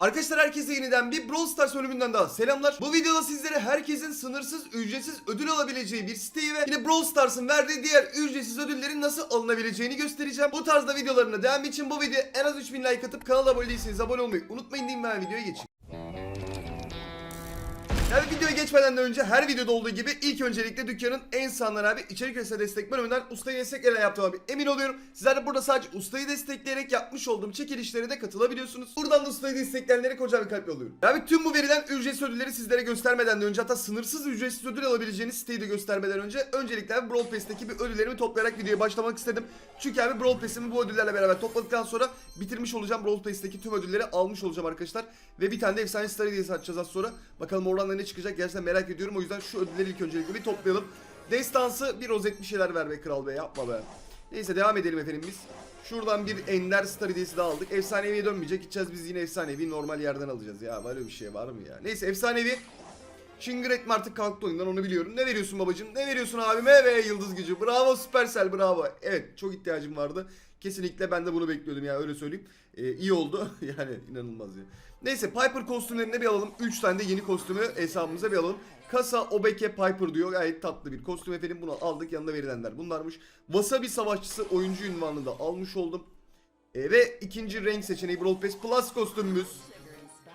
Arkadaşlar herkese yeniden bir Brawl Stars bölümünden daha selamlar. Bu videoda sizlere herkesin sınırsız ücretsiz ödül alabileceği bir siteyi ve yine Brawl Stars'ın verdiği diğer ücretsiz ödüllerin nasıl alınabileceğini göstereceğim. Bu tarzda videolarına devam için bu videoya en az 3000 like atıp kanala abone değilseniz abone olmayı unutmayın diyeyim ben videoya geçeyim. Her videoya geçmeden de önce her videoda olduğu gibi ilk öncelikle dükkanın en sağından abi içerik üretisi destek bölümünden ustayı destekleyerek yaptığım abi emin oluyorum. Sizler de burada sadece ustayı destekleyerek yapmış olduğum çekilişlere de katılabiliyorsunuz. Buradan da ustayı destekleyenlere kocaman bir kalp yolluyorum. Abi tüm bu verilen ücretsiz ödülleri sizlere göstermeden de önce hatta sınırsız ücretsiz ödül alabileceğiniz siteyi de göstermeden önce öncelikle abi Brawl Pass'teki bir ödüllerimi toplayarak videoya başlamak istedim. Çünkü abi Brawl Pass'imi bu ödüllerle beraber topladıktan sonra bitirmiş olacağım. Brawl Pass'teki tüm ödülleri almış olacağım arkadaşlar. Ve bir tane de efsane Star Hediyesi açacağız az sonra. Bakalım oradan da ne çıkacak gerçekten merak ediyorum. O yüzden şu ödülleri ilk öncelikle bir toplayalım. Destansı bir rozet bir şeyler ver be kral be yapma be. Neyse devam edelim efendim biz. Şuradan bir Ender Star hediyesi daha aldık. Efsaneviye dönmeyecek. Gideceğiz biz yine efsanevi normal yerden alacağız. Ya böyle bir şey var mı ya? Neyse efsanevi. Şingret artık kalktı oyundan onu biliyorum. Ne veriyorsun babacım? Ne veriyorsun abime ve yıldız gücü? Bravo Supercell bravo. Evet çok ihtiyacım vardı. Kesinlikle ben de bunu bekliyordum ya öyle söyleyeyim. Ee, iyi oldu. yani inanılmaz ya. Neyse Piper kostümlerini bir alalım. 3 tane de yeni kostümü hesabımıza bir alalım. Kasa Obeke Piper diyor. Gayet tatlı bir kostüm efendim. Bunu aldık. Yanında verilenler bunlarmış. Wasabi savaşçısı oyuncu ünvanını da almış oldum. E, ve ikinci renk seçeneği Brawl Pass Plus kostümümüz.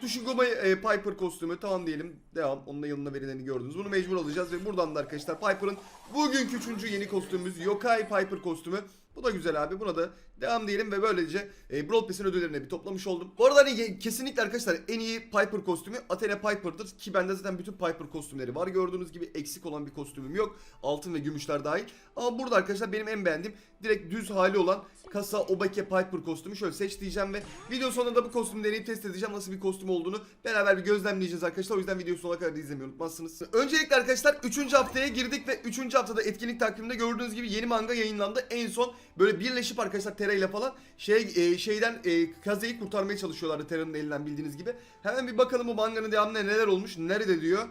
Tushiguma e, Piper kostümü tamam diyelim. Devam. Onun da yanına verileni gördünüz. Bunu mecbur alacağız ve buradan da arkadaşlar Piper'ın bugünkü üçüncü yeni kostümümüz Yokai Piper kostümü. Bu da güzel abi. Buna da devam diyelim ve böylece e, Brawl Pass'in ödüllerini bir toplamış oldum. Bu arada hani kesinlikle arkadaşlar en iyi Piper kostümü Athena Piper'dır ki bende zaten bütün Piper kostümleri var. Gördüğünüz gibi eksik olan bir kostümüm yok. Altın ve gümüşler dahil. Ama burada arkadaşlar benim en beğendiğim direkt düz hali olan Kasa Obake Piper kostümü şöyle seç diyeceğim ve video sonunda bu kostümü deneyip test edeceğim. Nasıl bir kostüm olduğunu beraber bir gözlemleyeceğiz arkadaşlar. O yüzden video sonuna kadar da izlemeyi unutmazsınız. Öncelikle arkadaşlar 3. haftaya girdik ve 3. haftada etkinlik takviminde gördüğünüz gibi yeni manga yayınlandı. En son böyle birleşip arkadaşlar Tera ile falan şey e, şeyden e, Kaze'yi kurtarmaya çalışıyorlardı Tera'nın elinden bildiğiniz gibi. Hemen bir bakalım bu manganın devamında neler olmuş. Nerede diyor.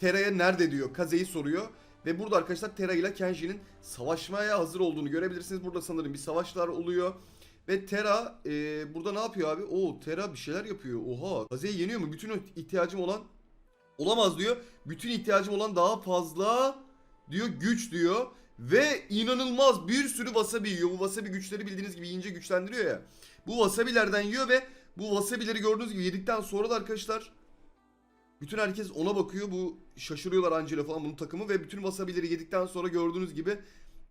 Tera'ya nerede diyor. Kaze'yi soruyor. Ve burada arkadaşlar Tera ile Kenji'nin savaşmaya hazır olduğunu görebilirsiniz. Burada sanırım bir savaşlar oluyor. Ve Tera e, burada ne yapıyor abi? Oo Tera bir şeyler yapıyor. Oha. Kaze'yi yeniyor mu? Bütün ihtiyacım olan olamaz diyor. Bütün ihtiyacım olan daha fazla diyor güç diyor. Ve inanılmaz bir sürü wasabi yiyor. Bu wasabi güçleri bildiğiniz gibi yiyince güçlendiriyor ya. Bu wasabilerden yiyor ve bu wasabileri gördüğünüz gibi yedikten sonra da arkadaşlar bütün herkes ona bakıyor. Bu şaşırıyorlar Angela falan bunun takımı ve bütün wasabileri yedikten sonra gördüğünüz gibi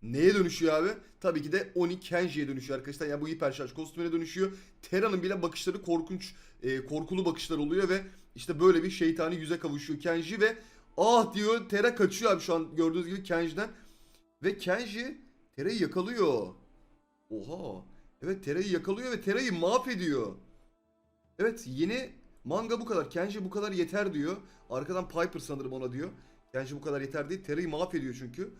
neye dönüşüyor abi? Tabii ki de Oni Kenji'ye dönüşüyor arkadaşlar. Yani bu hiper şarj kostümüne dönüşüyor. Tera'nın bile bakışları korkunç, e, korkulu bakışlar oluyor ve işte böyle bir şeytani yüze kavuşuyor Kenji ve ah diyor Tera kaçıyor abi şu an gördüğünüz gibi Kenji'den. Ve Kenji Tera'yı yakalıyor. Oha. Evet Tera'yı yakalıyor ve Tera'yı mahvediyor. Evet yeni manga bu kadar. Kenji bu kadar yeter diyor. Arkadan Piper sanırım ona diyor. Kenji bu kadar yeter değil. Tera'yı mahvediyor çünkü.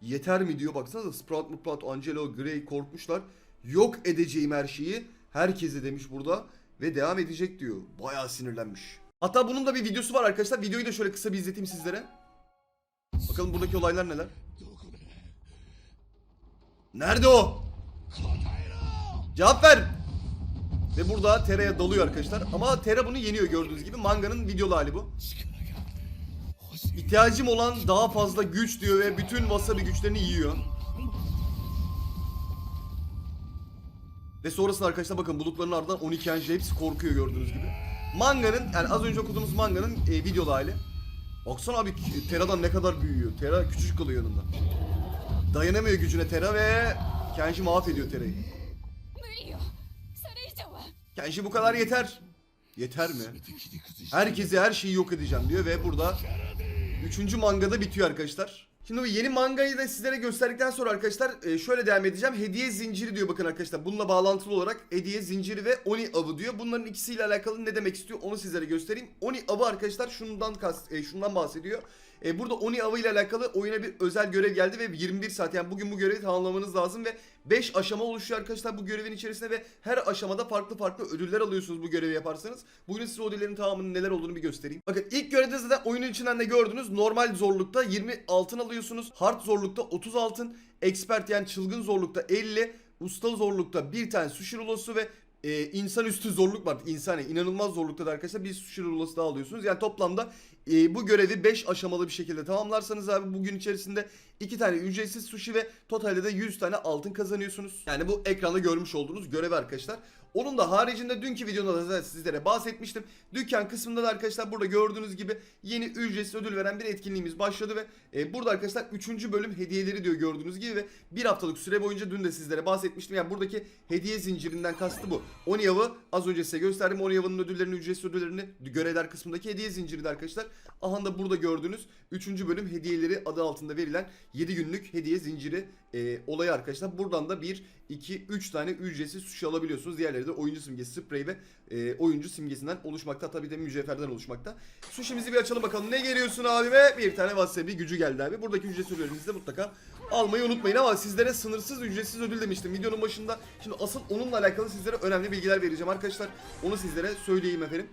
Yeter mi diyor. Baksanıza Sprout, Sprout, Angelo, Grey korkmuşlar. Yok edeceğim her şeyi. Herkese demiş burada. Ve devam edecek diyor. Bayağı sinirlenmiş. Hatta bunun da bir videosu var arkadaşlar. Videoyu da şöyle kısa bir izleteyim sizlere. Bakalım buradaki olaylar neler. Nerede o? Cevap ver. Ve burada Tera'ya dalıyor arkadaşlar. Ama Tera bunu yeniyor gördüğünüz gibi. Manganın videolu hali bu. İhtiyacım olan daha fazla güç diyor ve bütün wasabi güçlerini yiyor. Ve sonrasında arkadaşlar bakın bulutların ardından 12 Anji hepsi korkuyor gördüğünüz gibi. Manganın yani az önce okuduğumuz manganın e, videolu hali. Baksana abi Tera'dan ne kadar büyüyor. Tera küçücük kalıyor yanında. Dayanamıyor gücüne Tera ve Kenji mahvediyor Tera'yı. Kenji bu kadar yeter. Yeter mi? Herkesi her şeyi yok edeceğim diyor ve burada 3. mangada bitiyor arkadaşlar. Şimdi bu yeni mangayı da sizlere gösterdikten sonra arkadaşlar e, şöyle devam edeceğim. Hediye zinciri diyor bakın arkadaşlar. Bununla bağlantılı olarak hediye zinciri ve Oni avı diyor. Bunların ikisiyle alakalı ne demek istiyor onu sizlere göstereyim. Oni avı arkadaşlar şundan kas, e, şundan bahsediyor. E, burada Oni avı ile alakalı oyuna bir özel görev geldi ve 21 saat yani bugün bu görevi tamamlamanız lazım ve 5 aşama oluşuyor arkadaşlar bu görevin içerisinde ve her aşamada farklı farklı ödüller alıyorsunuz bu görevi yaparsanız. Bugün size ödüllerin tamamının neler olduğunu bir göstereyim. Bakın ilk görevde zaten oyunun içinden de gördünüz. Normal zorlukta 20 altın alıyorsunuz. Hard zorlukta 30 altın. Expert yani çılgın zorlukta 50. Usta zorlukta bir tane sushi rulosu ve e, insanüstü zorluk var. İnsani inanılmaz zorlukta da arkadaşlar bir sushi rulası daha alıyorsunuz. Yani toplamda e, bu görevi 5 aşamalı bir şekilde tamamlarsanız abi bugün içerisinde 2 tane ücretsiz sushi ve totalde de 100 tane altın kazanıyorsunuz. Yani bu ekranda görmüş olduğunuz görev arkadaşlar. Onun da haricinde dünkü videoda da zaten sizlere bahsetmiştim. Dükkan kısmında da arkadaşlar burada gördüğünüz gibi yeni ücretsiz ödül veren bir etkinliğimiz başladı ve e, burada arkadaşlar 3. bölüm hediyeleri diyor gördüğünüz gibi ve bir haftalık süre boyunca dün de sizlere bahsetmiştim. Yani buradaki hediye zincirinden kastı bu. Onyav'ı az önce size gösterdim. Onyav'ın ödüllerini, ücretsiz ödüllerini görevler kısmındaki hediye zinciri de arkadaşlar. Aha da burada gördüğünüz 3. bölüm hediyeleri adı altında verilen 7 günlük hediye zinciri e, olayı arkadaşlar. Buradan da 1, 2, 3 tane ücretsiz sushi alabiliyorsunuz. Diğerleri de oyuncu simgesi, sprey ve e, oyuncu simgesinden oluşmakta. Tabii de mücevherden oluşmakta. Sushi'mizi bir açalım bakalım. Ne geliyorsun abime? Bir tane wasabi gücü geldi abi. Buradaki ücretsiz ödüllerinizi de mutlaka almayı unutmayın ama sizlere sınırsız ücretsiz ödül demiştim videonun başında. Şimdi asıl onunla alakalı sizlere önemli bilgiler vereceğim arkadaşlar. Onu sizlere söyleyeyim efendim.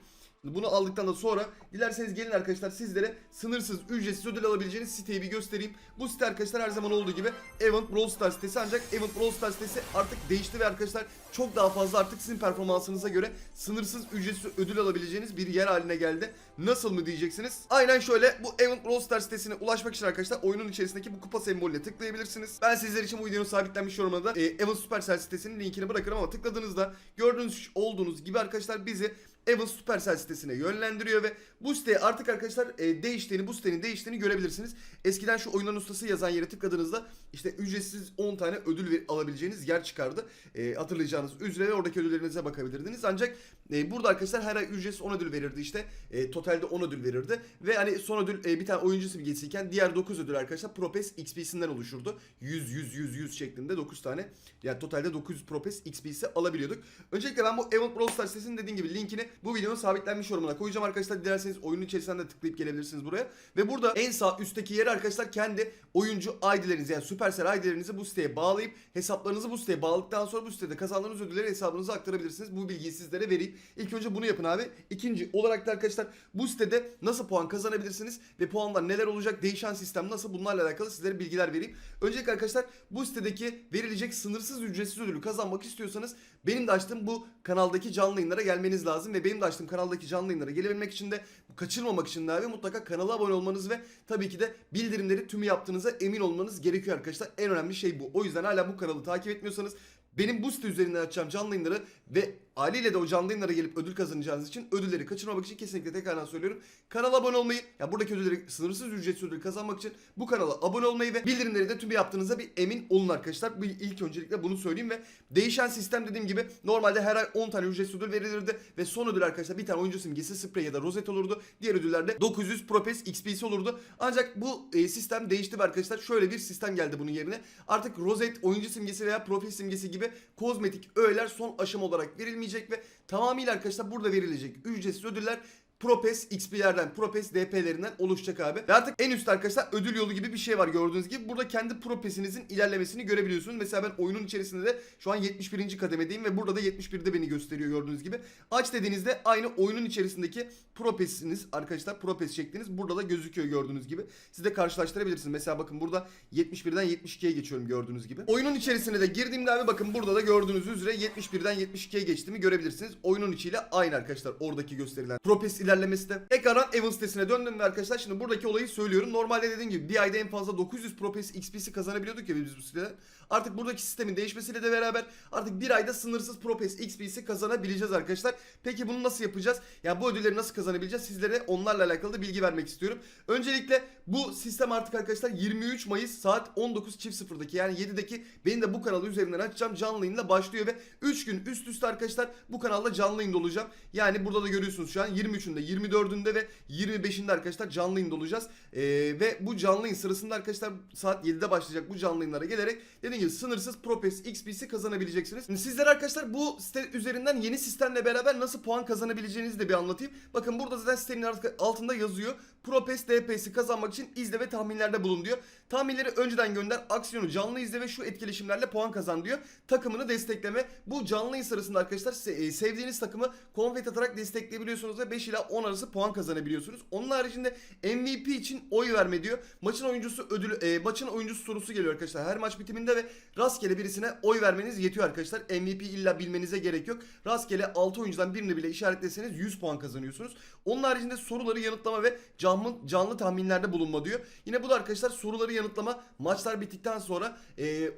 Bunu aldıktan da sonra dilerseniz gelin arkadaşlar sizlere sınırsız ücretsiz ödül alabileceğiniz siteyi bir göstereyim. Bu site arkadaşlar her zaman olduğu gibi Event Brawl Stars sitesi ancak Event Brawl Stars sitesi artık değişti ve arkadaşlar çok daha fazla artık sizin performansınıza göre sınırsız ücretsiz ödül alabileceğiniz bir yer haline geldi. Nasıl mı diyeceksiniz? Aynen şöyle bu Event Brawl Stars sitesine ulaşmak için arkadaşlar oyunun içerisindeki bu kupa sembolüne tıklayabilirsiniz. Ben sizler için bu videonun sabitlenmiş yorumuna da e, Event Supercell sitesinin linkini bırakırım ama tıkladığınızda gördüğünüz olduğunuz gibi arkadaşlar bizi Evans Supercell sitesine yönlendiriyor ve bu siteye artık arkadaşlar e, değiştiğini, bu sitenin değiştiğini görebilirsiniz. Eskiden şu oyunların ustası yazan yere tıkladığınızda işte ücretsiz 10 tane ödül alabileceğiniz yer çıkardı. E, hatırlayacağınız üzere oradaki ödüllerinize bakabilirdiniz. Ancak e, burada arkadaşlar her ay ücretsiz 10 ödül verirdi işte. E, totalde 10 ödül verirdi. Ve hani son ödül e, bir tane oyuncu simgesiyken diğer 9 ödül arkadaşlar Propes XP'sinden oluşurdu. 100 100 100 100 şeklinde 9 tane. Yani totalde 900 Propes XP'si alabiliyorduk. Öncelikle ben bu Event Brawl Stars sitesinin dediğim gibi linkini bu videonun sabitlenmiş yorumuna koyacağım arkadaşlar. Dilerseniz oyunun içerisinden de tıklayıp gelebilirsiniz buraya. Ve burada en sağ üstteki yere arkadaşlar kendi oyuncu ID'lerinizi yani Supercell ID'lerinizi bu siteye bağlayıp hesaplarınızı bu siteye bağladıktan sonra bu sitede kazandığınız ödülleri hesabınıza aktarabilirsiniz. Bu bilgiyi sizlere vereyim. İlk önce bunu yapın abi. İkinci olarak da arkadaşlar bu sitede nasıl puan kazanabilirsiniz ve puanlar neler olacak, değişen sistem nasıl bunlarla alakalı sizlere bilgiler vereyim. Öncelikle arkadaşlar bu sitedeki verilecek sınırsız ücretsiz ödülü kazanmak istiyorsanız benim de açtığım bu kanaldaki canlı yayınlara gelmeniz lazım ve benim de açtığım kanaldaki canlı yayınlara gelebilmek için de kaçırmamak için de abi mutlaka kanala abone olmanız ve tabii ki de bildirimleri tümü yaptığınıza emin olmanız gerekiyor arkadaşlar. En önemli şey bu. O yüzden hala bu kanalı takip etmiyorsanız benim bu site üzerinden açacağım canlı yayınları ve haliyle de o canlı yayınlara gelip ödül kazanacağınız için ödülleri kaçırmamak için kesinlikle tekrardan söylüyorum. Kanala abone olmayı, ya buradaki ödülleri sınırsız ücretsiz ödül kazanmak için bu kanala abone olmayı ve bildirimleri de tüm yaptığınıza bir emin olun arkadaşlar. Bu ilk öncelikle bunu söyleyeyim ve değişen sistem dediğim gibi normalde her ay 10 tane ücretsiz ödül verilirdi ve son ödül arkadaşlar bir tane oyuncu simgesi sprey ya da rozet olurdu. Diğer ödüllerde 900 Propes XP'si olurdu. Ancak bu e, sistem değişti ve arkadaşlar şöyle bir sistem geldi bunun yerine. Artık rozet, oyuncu simgesi veya profil simgesi gibi kozmetik öğeler son aşama olarak verilmeyecek ve tamamıyla arkadaşlar burada verilecek ücretsiz ödüller Propes XP'lerden, Propes DP'lerinden oluşacak abi. Ve artık en üstte arkadaşlar ödül yolu gibi bir şey var gördüğünüz gibi. Burada kendi Propes'inizin ilerlemesini görebiliyorsunuz. Mesela ben oyunun içerisinde de şu an 71. kademedeyim ve burada da 71'de beni gösteriyor gördüğünüz gibi. Aç dediğinizde aynı oyunun içerisindeki Propes'iniz arkadaşlar Propes şekliniz burada da gözüküyor gördüğünüz gibi. Siz de karşılaştırabilirsiniz. Mesela bakın burada 71'den 72'ye geçiyorum gördüğünüz gibi. Oyunun içerisine de girdiğimde abi bakın burada da gördüğünüz üzere 71'den 72'ye geçtiğimi görebilirsiniz. Oyunun içiyle aynı arkadaşlar oradaki gösterilen Propes ilerlemesi de. Tekrardan Evans sitesine döndüm ve arkadaşlar şimdi buradaki olayı söylüyorum. Normalde dediğim gibi bir ayda en fazla 900 Propes XP'si kazanabiliyorduk ya biz bu siteden. Artık buradaki sistemin değişmesiyle de beraber artık bir ayda sınırsız Propes XP'si kazanabileceğiz arkadaşlar. Peki bunu nasıl yapacağız? Ya bu ödülleri nasıl kazanabileceğiz? Sizlere onlarla alakalı da bilgi vermek istiyorum. Öncelikle bu sistem artık arkadaşlar 23 Mayıs saat 19.00'daki yani 7'deki benim de bu kanalı üzerinden açacağım canlı yayınla başlıyor ve 3 gün üst üste arkadaşlar bu kanalda canlı yayında olacağım. Yani burada da görüyorsunuz şu an 23'ünde, 24'ünde ve 25'inde arkadaşlar canlı yayında olacağız. Ee, ve bu canlı yayın sırasında arkadaşlar saat 7'de başlayacak bu canlı yayınlara gelerek dediğim gibi sınırsız Propes XP'si kazanabileceksiniz. Şimdi sizler arkadaşlar bu site üzerinden yeni sistemle beraber nasıl puan kazanabileceğinizi de bir anlatayım. Bakın burada zaten sitenin altında yazıyor. Propes DP'si kazanmak için izle ve tahminlerde bulun diyor. Tahminleri önceden gönder, aksiyonu canlı izle ve şu etkileşimlerle puan kazan diyor. Takımını destekleme. Bu canlı yayın sırasında arkadaşlar e, sevdiğiniz takımı konfet atarak destekleyebiliyorsunuz ve 5 ila 10 arası puan kazanabiliyorsunuz. Onun haricinde MVP için oy verme diyor. Maçın oyuncusu ödülü e, maçın oyuncusu sorusu geliyor arkadaşlar. Her maç bitiminde ve rastgele birisine oy vermeniz yetiyor arkadaşlar. MVP illa bilmenize gerek yok. Rastgele 6 oyuncudan birini bile işaretleseniz 100 puan kazanıyorsunuz. Onun haricinde soruları yanıtlama ve canlı, canlı tahminlerde bulunma diyor. Yine bu da arkadaşlar soruları yanıtlama maçlar bittikten sonra e,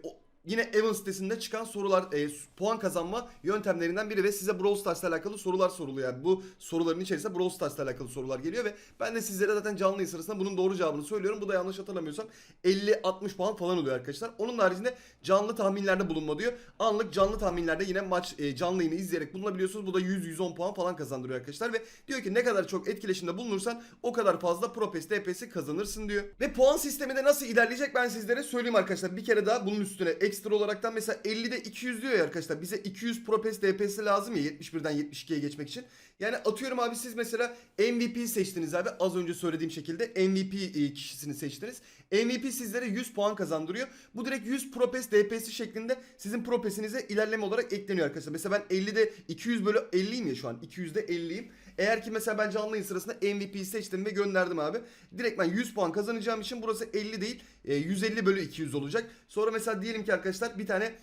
Yine Evans sitesinde çıkan sorular, e, puan kazanma yöntemlerinden biri ve size Brawl Stars'la alakalı sorular soruluyor. Yani bu soruların içerisinde Brawl Stars'la alakalı sorular geliyor ve ben de sizlere zaten canlı yayın sırasında bunun doğru cevabını söylüyorum. Bu da yanlış hatırlamıyorsam 50-60 puan falan oluyor arkadaşlar. Onun haricinde canlı tahminlerde bulunma diyor. Anlık canlı tahminlerde yine maç e, canlı yayını izleyerek bulunabiliyorsunuz. Bu da 100-110 puan falan kazandırıyor arkadaşlar ve diyor ki ne kadar çok etkileşimde bulunursan o kadar fazla Pro Pass DPS'i kazanırsın diyor. Ve puan sistemi de nasıl ilerleyecek ben sizlere söyleyeyim arkadaşlar. Bir kere daha bunun üstüne ekstra olaraktan mesela 50'de 200 diyor ya arkadaşlar. Bize 200 Pro Pass DPS'i lazım ya 71'den 72'ye geçmek için. Yani atıyorum abi siz mesela MVP seçtiniz abi. Az önce söylediğim şekilde MVP e, kişisini seçtiniz. MVP sizlere 100 puan kazandırıyor. Bu direkt 100 Pro Pass DPS'i şeklinde sizin Pro Pass'inize ilerleme olarak ekleniyor arkadaşlar. Mesela ben 50'de 200 bölü 50'yim ya şu an. 200'de 50'yim. Eğer ki mesela ben canlı yayın sırasında MVP'yi seçtim ve gönderdim abi. Direkt ben 100 puan kazanacağım için burası 50 değil e, 150 bölü 200 olacak. Sonra mesela diyelim ki arkadaşlar bir tane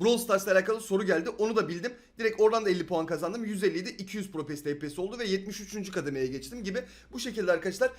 Brawl Stars'la alakalı soru geldi. Onu da bildim. Direkt oradan da 50 puan kazandım. 150 idi 200 Pro Pass DPS oldu ve 73. kademeye geçtim gibi. Bu şekilde arkadaşlar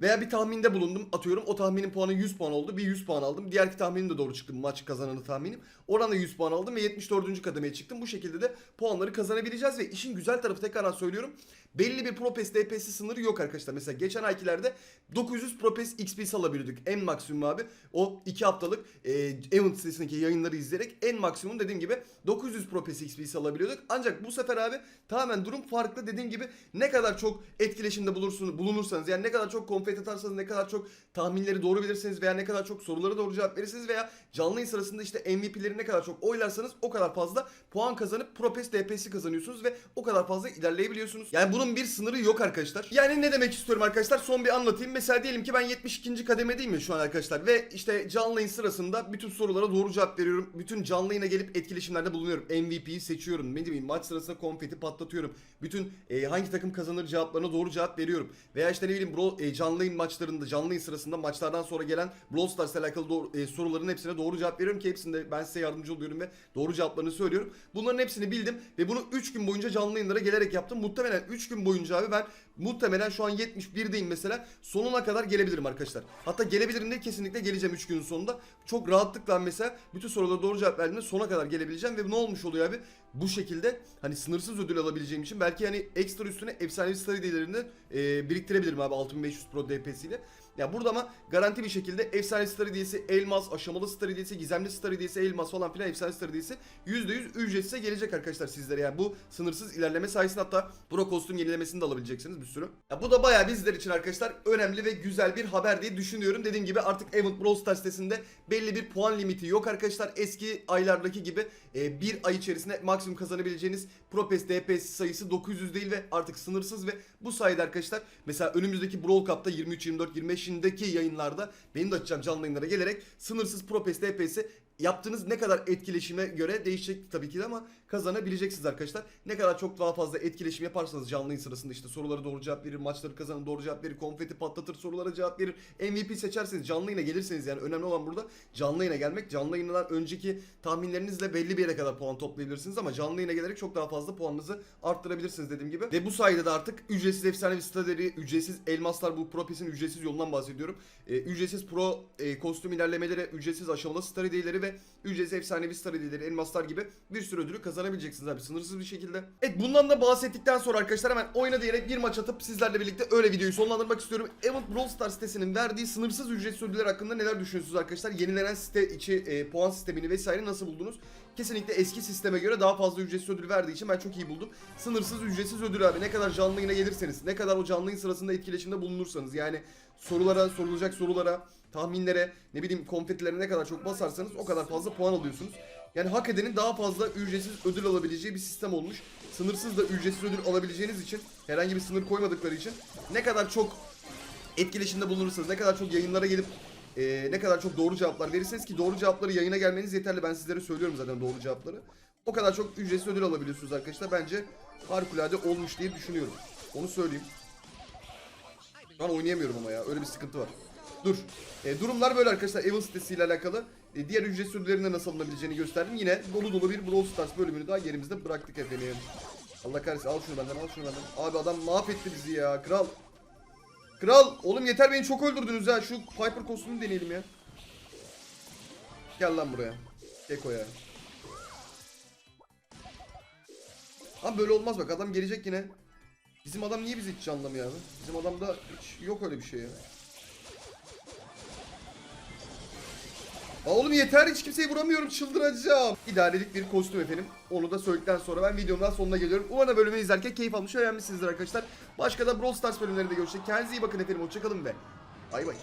veya bir tahminde bulundum atıyorum. O tahminin puanı 100 puan oldu. Bir 100 puan aldım. Diğerki tahminim de doğru çıktı. Maç kazananı tahminim. Oradan da 100 puan aldım ve 74. kademeye çıktım. Bu şekilde de puanları kazanabileceğiz ve işin güzel tarafı tekrardan söylüyorum. Belli bir Pro Pass DPS sınırı yok arkadaşlar. Mesela geçen aykilerde 900 Pro Pass XP alabiliyorduk. En maksimum abi. O 2 haftalık e, Event sitesindeki yayınları izleyerek en maksimum dediğim gibi 900 Pro Pass XP alabiliyorduk. Ancak bu sefer abi tamamen durum farklı. Dediğim gibi ne kadar çok etkileşimde bulursunuz, bulunursanız yani ne kadar çok konfet atarsanız ne kadar çok tahminleri doğru bilirseniz veya ne kadar çok sorulara doğru cevap verirseniz veya canlı yayın sırasında işte MVP'leri ne kadar çok oylarsanız o kadar fazla puan kazanıp Pro Pass DPS'i kazanıyorsunuz ve o kadar fazla ilerleyebiliyorsunuz. Yani bunun bir sınırı yok arkadaşlar. Yani ne demek istiyorum arkadaşlar? Son bir anlatayım. Mesela diyelim ki ben 72. kademedeyim ya şu an arkadaşlar ve işte canlı yayın sırasında bütün sorulara doğru cevap veriyorum. Bütün canlı yayına gelip etkileşimlerde bulunuyorum. MVP'yi seçiyorum. Ne bileyim maç sırasında konfeti patlatıyorum. Bütün e, hangi takım kazanır cevaplarına doğru cevap veriyorum. Veya işte ne bileyim bro, e, canlı yayın maçlarında, canlı yayın sırasında maçlardan sonra gelen Brawl Stars'la alakalı doğru, e, soruların hepsine doğru cevap veriyorum ki hepsinde ben size yardımcı oluyorum ve doğru cevaplarını söylüyorum. Bunların hepsini bildim ve bunu 3 gün boyunca canlı yayınlara gelerek yaptım. Muhtemelen 3 gün boyunca abi ben muhtemelen şu an 71'deyim mesela. Sonuna kadar gelebilirim arkadaşlar. Hatta gelebilirim de kesinlikle geleceğim 3 günün sonunda. Çok rahatlıkla mesela bütün sorulara doğru cevap verdiğimde sona kadar gelebileceğim ve ne olmuş oluyor abi? Bu şekilde hani sınırsız ödül alabileceğim için belki hani ekstra üstüne efsanevi study değerlerini e, biriktirebilirim abi 6500 Pro DPS ile. Ya burada ama garanti bir şekilde efsane star hediyesi, elmas, aşamalı star hediyesi, gizemli star hediyesi, elmas falan filan efsane star hediyesi %100 ücretsize gelecek arkadaşlar sizlere. Yani bu sınırsız ilerleme sayesinde hatta pro kostüm yenilemesini de alabileceksiniz bir sürü. Ya bu da bayağı bizler için arkadaşlar önemli ve güzel bir haber diye düşünüyorum. Dediğim gibi artık Event Brawl Stars sitesinde belli bir puan limiti yok arkadaşlar. Eski aylardaki gibi e, bir ay içerisinde maksimum kazanabileceğiniz Pro Pass DPS sayısı 900 değil ve artık sınırsız ve bu sayede arkadaşlar mesela önümüzdeki Brawl Cup'ta 23 24 25'indeki yayınlarda benim de açacağım canlı yayınlara gelerek sınırsız Pro Pass DPS'i yaptığınız ne kadar etkileşime göre değişecek tabii ki de ama kazanabileceksiniz arkadaşlar. Ne kadar çok daha fazla etkileşim yaparsanız canlı yayın sırasında işte sorulara doğru cevap verir, maçları kazanın doğru cevap verir, konfeti patlatır, sorulara cevap verir, MVP seçerseniz canlı yayına gelirseniz yani önemli olan burada canlı yayına gelmek. Canlı yayından önceki tahminlerinizle belli bir yere kadar puan toplayabilirsiniz ama canlı yayına gelerek çok daha fazla puanınızı arttırabilirsiniz dediğim gibi. Ve bu sayede de artık ücretsiz efsanevi stadyeri, ücretsiz elmaslar bu Pro Pass'in ücretsiz yolundan bahsediyorum. Ee, ücretsiz pro e, kostüm ilerlemeleri, ücretsiz aşamalı star ve ücretsiz efsanevi star elmaslar gibi bir sürü ödülü kazanabileceksiniz abi sınırsız bir şekilde. Evet bundan da bahsettikten sonra arkadaşlar hemen oyna diyerek bir maç atıp sizlerle birlikte öyle videoyu sonlandırmak istiyorum. Event Brawl Stars sitesinin verdiği sınırsız ücretsiz ödüller hakkında neler düşünüyorsunuz arkadaşlar? Yenilenen site içi e, puan sistemini vesaire nasıl buldunuz? Kesinlikle eski sisteme göre daha fazla ücretsiz ödül verdiği için ben çok iyi buldum. Sınırsız ücretsiz ödül abi ne kadar canlı yayına gelirseniz, ne kadar o canlı sırasında etkileşimde bulunursanız yani sorulara, sorulacak sorulara, tahminlere, ne bileyim konfetilere ne kadar çok basarsanız o kadar fazla puan alıyorsunuz. Yani hak edenin daha fazla ücretsiz ödül alabileceği bir sistem olmuş. Sınırsız da ücretsiz ödül alabileceğiniz için herhangi bir sınır koymadıkları için ne kadar çok etkileşimde bulunursanız, ne kadar çok yayınlara gelip e, ne kadar çok doğru cevaplar verirseniz ki doğru cevapları yayına gelmeniz yeterli. Ben sizlere söylüyorum zaten doğru cevapları. O kadar çok ücretsiz ödül alabiliyorsunuz arkadaşlar. Bence harikulade olmuş diye düşünüyorum. Onu söyleyeyim. Şu an oynayamıyorum ama ya. Öyle bir sıkıntı var. Dur. E, durumlar böyle arkadaşlar. Evil sitesiyle alakalı. E, diğer ücret sürülerinde nasıl alınabileceğini gösterdim. Yine dolu dolu bir Brawl Stars bölümünü daha gerimizde bıraktık efendim. Allah kahretsin. Al şunu benden al şunu benden. Abi adam mahvetti bizi ya. Kral. Kral. Oğlum yeter beni çok öldürdünüz ha. Şu Piper kostümünü deneyelim ya. Gel lan buraya. Keko ya. Abi böyle olmaz bak adam gelecek yine. Bizim adam niye bizi hiç canlamıyor abi? Bizim adamda hiç yok öyle bir şey ya. Oğlum yeter hiç kimseyi vuramıyorum çıldıracağım. İdarelik bir kostüm efendim. Onu da söyledikten sonra ben videomun daha sonuna geliyorum. Umarım bölümü izlerken keyif almış ve beğenmişsinizdir arkadaşlar. Başka da Brawl Stars bölümlerinde görüşecek. Kendinize iyi bakın efendim. Hoşçakalın ve bay bay.